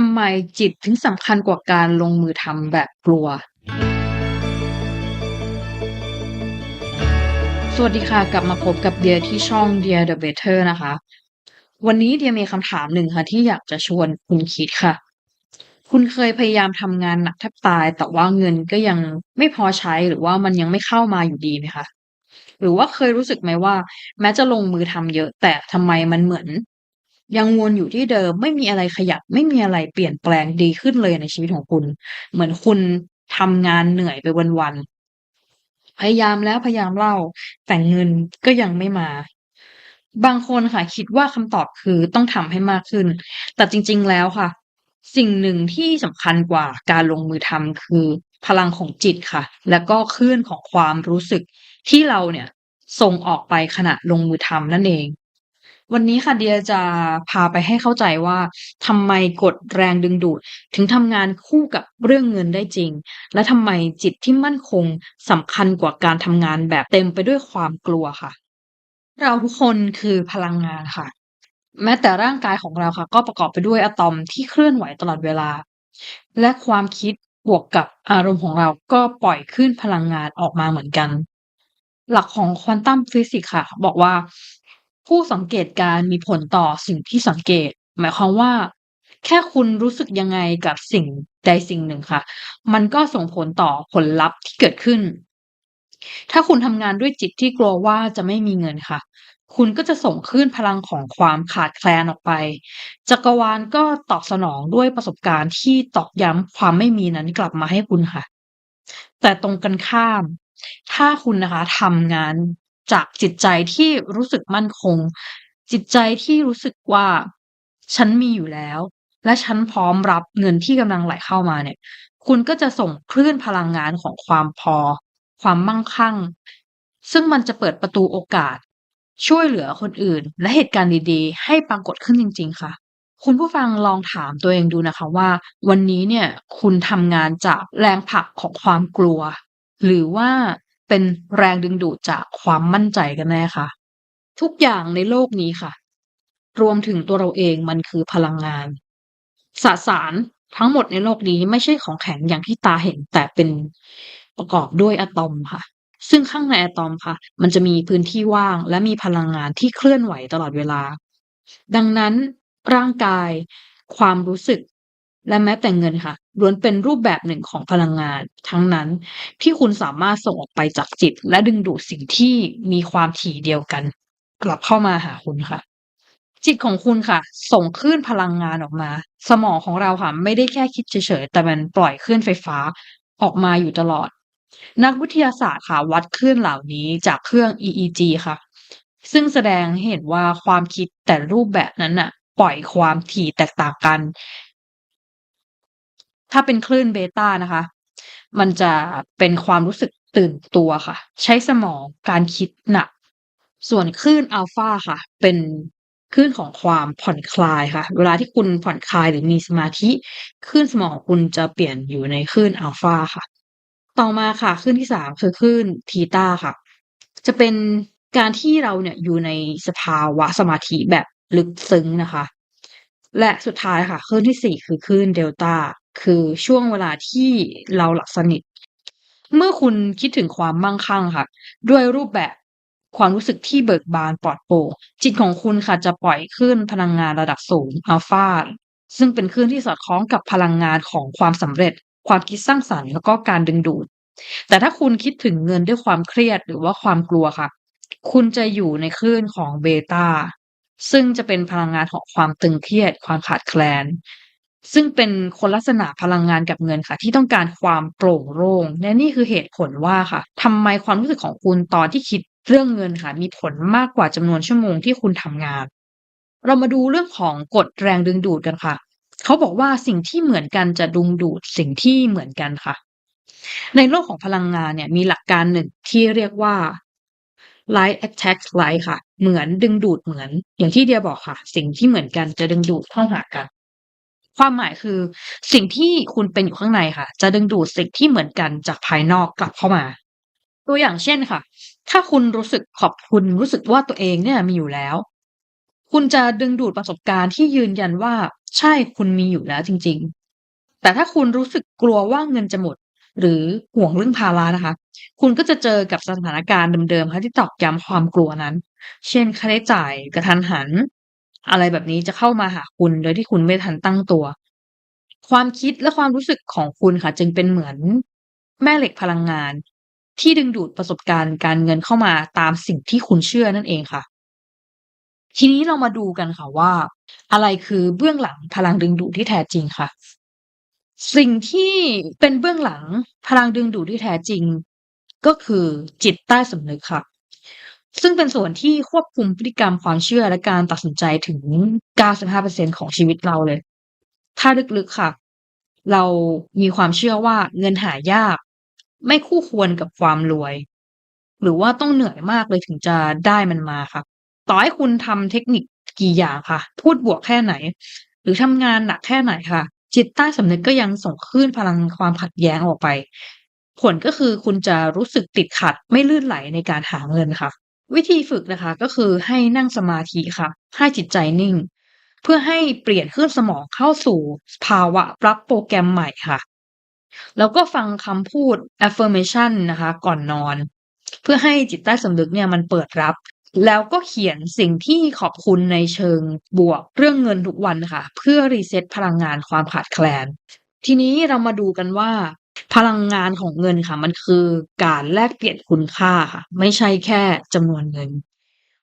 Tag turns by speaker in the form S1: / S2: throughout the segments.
S1: ทำไมจิตถึงสำคัญกว่าการลงมือทำแบบกลัว สวัสดีค่ะ กลับมาพบกับเดียที่ช่อง Dear the Better นะคะ วันนี้เดียมีคำถามหนึ่งค่ะ ที่อยากจะชวนคุณคิดค่ะ คุณเคยพยายามทำงานหนักแทบตาย แต่ว่าเงินก็ยังไม่พอใช้หรือว่ามันยังไม่เข้ามาอยู่ดีไหมคะหรือว่าเคยรู้สึกไหมว่า แม้จะลงมือทำเยอะ แต่ทำไมมันเหมือน ยังวนอยู่ที่เดิม ไม่มีอะไรขยับ ไม่มีอะไรเปลี่ยนแปลงดีขึ้นเลยในชีวิตของคุณ เหมือนคุณทำงานเหนื่อยไปวันๆพยายามแล้วพยายามเล่า แต่เงินก็ยังไม่มา บางคนค่ะ คิดว่าคำตอบคือต้องทำให้มากขึ้น แต่จริง ๆ แล้วค่ะ สิ่งหนึ่งที่สำคัญกว่าการลงมือทำคือ พลังของจิตค่ะ แล้วก็คลื่นของความรู้สึกที่เราเนี่ยส่งออกไปขณะลงมือทำนั่นเอง วันนี้ค่ะเดียจะพาไปให้เข้าใจว่าทำไมกฎแรงดึงดูด ถึงทำงานคู่กับเรื่องเงินได้จริง และทำไมจิตที่มั่นคงสำคัญกว่าการทำงานแบบเต็มไปด้วยความกลัวค่ะ เราทุกคนคือพลังงานค่ะ แม้แต่ร่างกายของเราค่ะ ก็ประกอบไปด้วยอะตอมที่เคลื่อนไหวตลอดเวลา และความคิดบวกกับอารมณ์ของเราก็ปล่อยคลื่นพลังงานออกมาเหมือนกัน หลักของควอนตัมฟิสิกส์ค่ะ บอกว่า ผู้สังเกตการมีผลต่อสิ่งที่สังเกต หมายความว่า แค่คุณรู้สึกยังไงกับสิ่งใดสิ่งหนึ่งค่ะ มันก็ส่งผลต่อผลลัพธ์ที่เกิดขึ้น ถ้าคุณทำงานด้วยจิตที่กลัวว่าจะไม่มีเงินค่ะ คุณก็จะส่งคลื่นพลังของความขาดแคลนออกไป จักรวาลก็ตอบสนองด้วยประสบการณ์ที่ตอกย้ำความไม่มีนั้นกลับมาให้คุณค่ะ แต่ตรงกันข้าม ถ้าคุณนะคะทำงาน จากจิตใจที่รู้สึกมั่นคง จิตใจที่รู้สึกว่า ฉันมีอยู่แล้ว และฉันพร้อมรับเงินที่กำลังไหลเข้ามาเนี่ย คุณก็จะส่งคลื่นพลังงานของความพอ ความมั่งคั่ง ซึ่งมันจะเปิดประตูโอกาส ช่วยเหลือคนอื่น และเหตุการณ์ดีๆ ให้ปรากฏขึ้นจริง ๆ ค่ะคุณผู้ฟังลองถามตัวเองดูนะคะว่า วันนี้เนี่ยคุณทำงานจากแรงผลักของความกลัว หรือว่า เป็นแรงดึงดูดจากความมั่นใจกันแน่คะทุกอย่างในโลกนี้ค่ะ รวมถึงตัวเราเองมันคือพลังงาน สสารทั้งหมดในโลกนี้ไม่ใช่ของแข็งอย่างที่ตาเห็นแต่เป็นประกอบด้วยอะตอมค่ะ ซึ่งข้างในอะตอมค่ะ มันจะมีพื้นที่ว่างและมีพลังงานที่เคลื่อนไหวตลอดเวลา ดังนั้นร่างกาย ความรู้สึก และแม้แต่เงินค่ะล้วนเป็นรูปแบบหนึ่งของพลังงาน ทั้งนั้นที่คุณสามารถส่งออกไปจากจิต และดึงดูดสิ่งที่มีความถี่เดียวกัน กลับเข้ามาหาคุณค่ะ จิตของคุณค่ะ ส่งคลื่นพลังงานออกมา สมองของเราค่ะ ไม่ได้แค่คิดเฉยๆแต่มันปล่อยคลื่นไฟฟ้าออกมาอยู่ตลอด นักวิทยาศาสตร์ค่ะวัดคลื่นเหล่านี้จากเครื่อง EEG ค่ะ ซึ่งแสดงให้เห็นว่าความคิดแต่รูปแบบนั้นน่ะ ปล่อยความถี่แตกต่างกัน ถ้าเป็นคลื่นเบต้านะคะ มันจะเป็นความรู้สึกตื่นตัวค่ะ ใช้สมองการคิดหนัก ส่วนคลื่นอัลฟาค่ะ เป็นคลื่นของความผ่อนคลายค่ะ เวลาที่คุณผ่อนคลายหรือมีสมาธิคลื่นสมองของคุณจะเปลี่ยนอยู่ในคลื่นอัลฟาค่ะ ต่อมาค่ะคลื่นที่3คือคลื่นทีตาค่ะ จะเป็นการที่เราเนี่ยอยู่ในสภาวะสมาธิแบบลึกซึ้งนะคะ และสุดท้ายค่ะคลื่นที่4คือคลื่นเดลตา คือช่วงเวลาที่เราหลับสนิท เมื่อคุณคิดถึงความมั่งคั่งค่ะ ด้วยรูปแบบความรู้สึกที่เบิกบานปลอดโปร่งจิตของคุณค่ะจะปล่อยคลื่นพลังงานระดับสูงอัลฟาซึ่งเป็นคลื่นที่สอดคล้องกับพลังงานของความสำเร็จ ความคิดสร้างสรรค์แล้วก็การดึงดูด แต่ถ้าคุณคิดถึงเงินด้วยความเครียดหรือว่าความกลัวค่ะ คุณจะอยู่ในคลื่นของเบต้าซึ่งจะเป็นพลังงานของความตึงเครียด ความขาดแคลน ซึ่งเป็นคนลักษณะพลังงานกับเงินค่ะ ที่ต้องการความโปร่งโล่งและนี่คือเหตุผลว่าค่ะทำไมความรู้สึกของคุณตอนที่คิดเรื่องเงินค่ะ มีผลมากกว่าจำนวนชั่วโมงที่คุณทำงาน เรามาดูเรื่องของกฎแรงดึงดูดกันค่ะ เขาบอกว่าสิ่งที่เหมือนกันจะดึงดูดสิ่งที่เหมือนกันค่ะ ในโลกของพลังงานเนี่ยมีหลักการหนึ่งที่เรียกว่า Like attracts like ค่ะ เหมือนดึงดูดเหมือน อย่างที่เดียบอกค่ะ สิ่งที่เหมือนกันจะดึงดูดเข้าหากัน ความหมายคือสิ่งที่คุณเป็นอยู่ข้างในค่ะ จะดึงดูดสิ่งที่เหมือนกันจากภายนอกกลับเข้ามา ตัวอย่างเช่นค่ะ ถ้าคุณรู้สึกขอบคุณรู้สึกว่าตัวเองเนี่ยมีอยู่แล้ว คุณจะดึงดูดประสบการณ์ที่ยืนยันว่าใช่คุณมีอยู่แล้วจริง ๆ แต่ถ้าคุณรู้สึกกลัวว่าเงินจะหมด หรือห่วงเรื่องภาระนะคะ คุณก็จะเจอกับสถานการณ์เดิมๆค่ะที่ตอกย้ำความกลัวนั้น เช่นค่าใช้จ่ายกระทันหัน อะไรแบบนี้จะเข้ามาหาคุณโดยที่คุณไม่ทันตั้งตัว ความคิดและความรู้สึกของคุณค่ะ จึงเป็นเหมือนแม่เหล็กพลังงาน ที่ดึงดูดประสบการณ์การเงินเข้ามาตามสิ่งที่คุณเชื่อนั่นเองค่ะ ทีนี้เรามาดูกันค่ะว่า อะไรคือเบื้องหลังพลังดึงดูดที่แท้จริงค่ะ สิ่งที่เป็นเบื้องหลังพลังดึงดูดที่แท้จริง ก็คือจิตใต้สำนึกค่ะ ซึ่งเป็นส่วนที่ควบคุมพฤติกรรมความเชื่อและการตัดสินใจถึง 95%ของชีวิตเราเลย ถ้าลึกๆค่ะ เรามีความเชื่อว่าเงินหายาก ไม่คู่ควรกับความรวย หรือว่าต้องเหนื่อยมากเลยถึงจะได้มันมาค่ะ ต่อให้คุณทำเทคนิคกี่อย่างค่ะ พูดบวกแค่ไหน หรือทำงานหนักแค่ไหนค่ะ จิตใต้สำนึกก็ยังส่งคลื่นพลังความขัดแย้งออกไป ผลก็คือคุณจะรู้สึกติดขัดไม่ลื่นไหลในการหาเงินค่ะ วิธีฝึกนะคะก็คือให้นั่งสมาธิค่ะ ให้จิตใจนิ่ง เพื่อให้เปลี่ยนคลื่นสมองเข้าสู่ภาวะรับโปรแกรมใหม่ค่ะ แล้วก็ฟังคำพูด affirmation นะคะ ก่อนนอน เพื่อให้จิตใต้สำนึกเนี่ยมันเปิดรับ แล้วก็เขียนสิ่งที่ขอบคุณในเชิงบวกเรื่องเงินทุกวันค่ะ เพื่อ reset พลังงานความขาดแคลน ทีนี้เรามาดูกันว่า พลังงานของเงินค่ะ มันคือการแลกเปลี่ยนคุณค่าค่ะ ไม่ใช่แค่จำนวนเงิน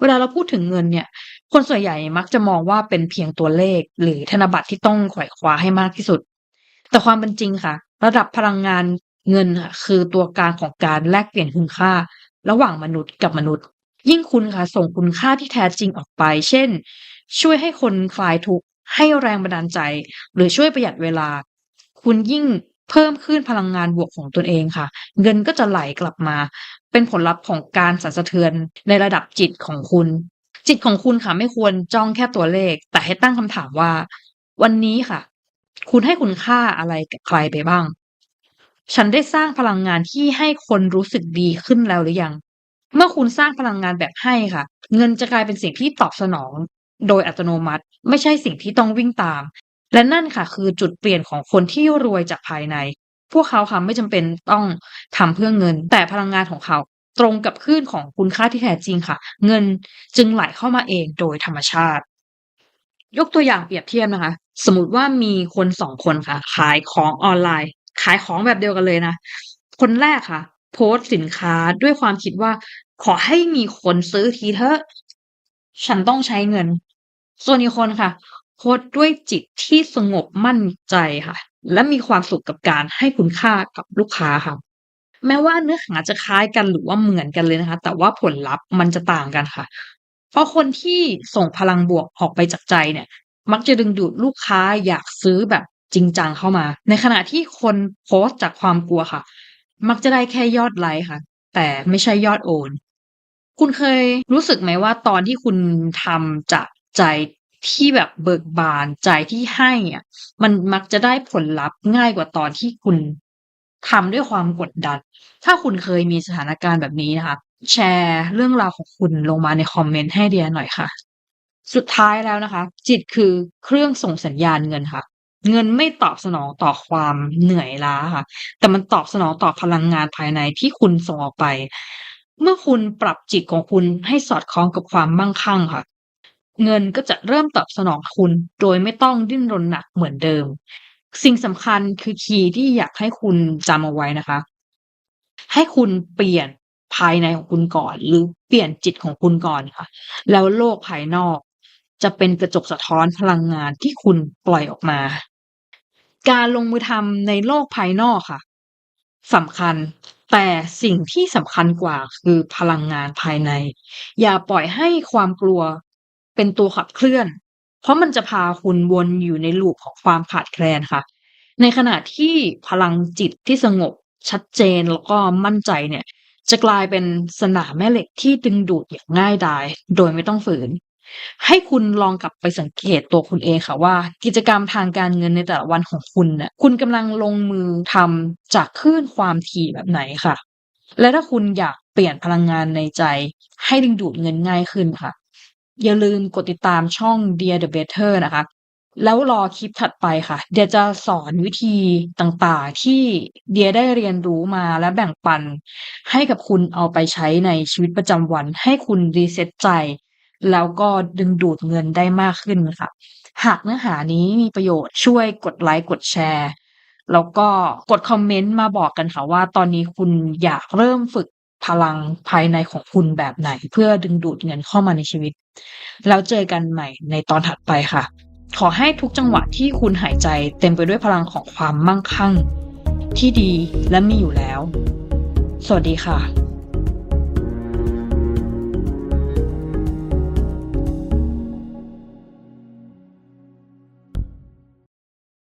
S1: เวลาเราพูดถึงเงินเนี่ย คนส่วนใหญ่มักจะมองว่าเป็นเพียงตัวเลข หรือธนบัตรที่ต้องขว่คว้าให้มากที่สุด แต่ความเป็นจริงค่ะ ระดับพลังงานเงินค่ะคือตัวกลางของการแลกเปลี่ยนคุณค่า ระหว่างมนุษย์กับมนุษย์ ยิ่งคุณค่ะส่งคุณค่าที่แท้จริงออกไป เช่น ช่วยให้คนคลายทุกข์ให้แรงบันดาลใจ หรือช่วยประหยัดเวลา คุณยิ่ง เพิ่มคลื่นพลังงานบวกของตนเองค่ะ เงินก็จะไหลกลับมา เป็นผลลัพธ์ของการสั่นสะเทือนในระดับจิตของคุณ จิตของคุณค่ะไม่ควรจ้องแค่ตัวเลข แต่ให้ตั้งคำถามว่า วันนี้ค่ะ คุณให้คุณค่าอะไรกับใครไปบ้าง ฉันได้สร้างพลังงานที่ให้คนรู้สึกดีขึ้นแล้วหรือยัง เมื่อคุณสร้างพลังงานแบบให้ค่ะ เงินจะกลายเป็นสิ่งที่ตอบสนอง โดยอัตโนมัติ ไม่ใช่สิ่งที่ต้องวิ่งตาม และนั่นค่ะคือจุดเปลี่ยนของคนที่รวยจากภายใน พวกเขาค่ะไม่จำเป็นต้องทำเพื่อเงิน แต่พลังงานของเขาตรงกับคลื่นของคุณค่าที่แท้จริงค่ะ เงินจึงไหลเข้ามาเองโดยธรรมชาติ ยกตัวอย่างเปรียบเทียบนะคะ สมมติว่ามีคน2คนค่ะ ขายของออนไลน์ ขายของแบบเดียวกันเลยนะ คนแรกค่ะ โพสต์สินค้าด้วยความคิดว่า ขอให้มีคนซื้อทีเถอะ ฉันต้องใช้เงิน ส่วนอีกคนค่ะ โพสต์ด้วยจิตที่สงบมั่นใจค่ะ และมีความสุขกับการให้คุณค่ากับลูกค้าค่ะ แม้ว่าเนื้อหาจะคล้ายกันหรือว่าเหมือนกันเลยนะคะ แต่ว่าผลลัพธ์มันจะต่างกันค่ะ เพราะคนที่ส่งพลังบวกออกไปจากใจเนี่ย มักจะดึงดูดลูกค้าอยากซื้อแบบจริงจังเข้ามา ในขณะที่คนโพสต์จากความกลัวค่ะ มักจะได้แค่ยอดไลก์ค่ะ แต่ไม่ใช่ยอดโอน คุณเคยรู้สึกไหมว่าตอนที่คุณทำจากใจ ที่แบบเบิกบานใจที่ให้อะมันมักจะได้ผลลัพธ์ง่ายกว่าตอนที่คุณทำด้วยความกดดัน ถ้าคุณเคยมีสถานการณ์แบบนี้นะคะ แชร์เรื่องราวของคุณลงมาในคอมเมนต์ให้เดียหน่อยค่ะ สุดท้ายแล้วนะคะ จิตคือเครื่องส่งสัญญาณเงินค่ะ เงินไม่ตอบสนองต่อความเหนื่อยล้าค่ะ แต่มันตอบสนองต่อพลังงานภายในที่คุณส่งออกไป เมื่อคุณปรับจิตของคุณให้สอดคล้องกับความมั่งคั่งค่ะ เงินก็จะเริ่มตอบสนองคุณ โดยไม่ต้องดิ้นรนหนักเหมือนเดิม สิ่งสำคัญคือคีย์ที่อยากให้คุณจำเอาไว้นะคะ ให้คุณเปลี่ยนภายในของคุณก่อน หรือเปลี่ยนจิตของคุณก่อนค่ะ แล้วโลกภายนอก จะเป็นกระจกสะท้อนพลังงานที่คุณปล่อยออกมา การลงมือทำในโลกภายนอกค่ะสำคัญแต่สิ่งที่สำคัญกว่าคือพลังงานภายใน อย่าปล่อยให้ความกลัว เป็นตัวขับเคลื่อน เพราะมันจะพาคุณวนอยู่ใน loop ของความขาดแคลนค่ะ ในขณะที่พลังจิตที่สงบชัดเจนแล้วก็มั่นใจเนี่ย จะกลายเป็นสนามแม่เหล็กที่ดึงดูดอย่างง่ายดาย โดยไม่ต้องฝืน ให้คุณลองกลับไปสังเกตตัวคุณเองค่ะว่า กิจกรรมทางการเงินในแต่ละวันของคุณน่ะคุณกำลังลงมือทำจากคลื่นความถี่แบบไหนค่ะ และถ้าคุณอยากเปลี่ยนพลังงานในใจ ให้ดึงดูดเงินง่ายขึ้นค่ะ อย่าลืมกดติดตามช่อง Dear the Better นะคะ แล้วรอคลิปถัดไปค่ะ เดียจะสอนวิธีต่างๆ ที่เดียได้เรียนรู้มาและแบ่งปัน ให้กับคุณเอาไปใช้ในชีวิตประจำวัน ให้คุณรีเซ็ตใจ แล้วก็ดึงดูดเงินได้มากขึ้นค่ะ หากเนื้อหานี้มีประโยชน์ช่วยกดไลค์กดแชร์ แล้วก็กดคอมเมนต์มาบอกกันค่ะว่า ตอนนี้คุณอยากเริ่มฝึกพลังภายในของคุณแบบไหน เพื่อดึงดูดเงินเข้ามาในชีวิต แล้วเจอกันใหม่ในตอนถัดไปค่ะ ขอให้ทุกจังหวะที่คุณหายใจเต็มไปด้วยพลังของความมั่งคั่ง ที่ดีและมีอยู่แล้ว สวัสดีค่ะ